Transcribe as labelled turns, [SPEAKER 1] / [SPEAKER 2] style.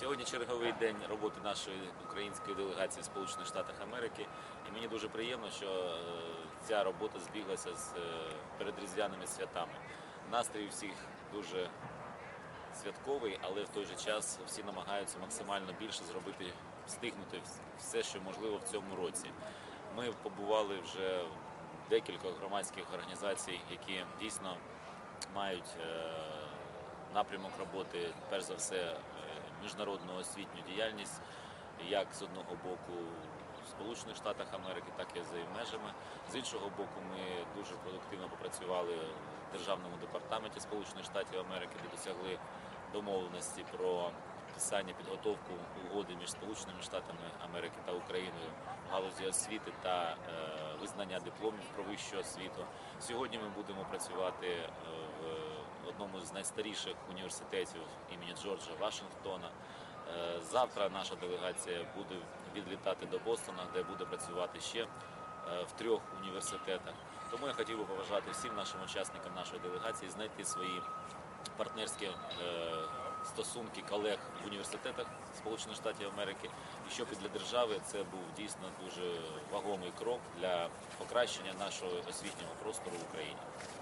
[SPEAKER 1] Сьогодні черговий день роботи нашої української делегації в Сполучених Штатах Америки. І мені дуже приємно, що е, ця робота збіглася з е, передріздвяними святами. Настрій всіх дуже святковий, але в той же час всі намагаються максимально більше зробити, встигнути все, що можливо в цьому році. Ми побували вже в декількох громадських організацій, які дійсно мають е, напрямок роботи, перш за все, міжнародну освітню діяльність, як з одного боку в Сполучених Штатах Америки, так і за їх межами. З іншого боку, ми дуже продуктивно попрацювали в Державному департаменті Сполучених Штатів Америки, де досягли домовленості про підписання підготовку угоди між Сполученими Штатами Америки та Україною в галузі освіти та е, визнання дипломів про вищу освіту. Сьогодні ми будемо працювати е, одному з найстаріших університетів імені Джорджа Вашингтона. Е, Завтра наша делегація буде відлітати до Бостона, де буде працювати ще е, в трьох університетах. Тому я хотів би побажати всім нашим учасникам нашої делегації знайти свої партнерські е, стосунки колег в університетах Сполучених Штатів Америки, і щоб і для держави це був дійсно дуже вагомий крок для покращення нашого освітнього простору в Україні.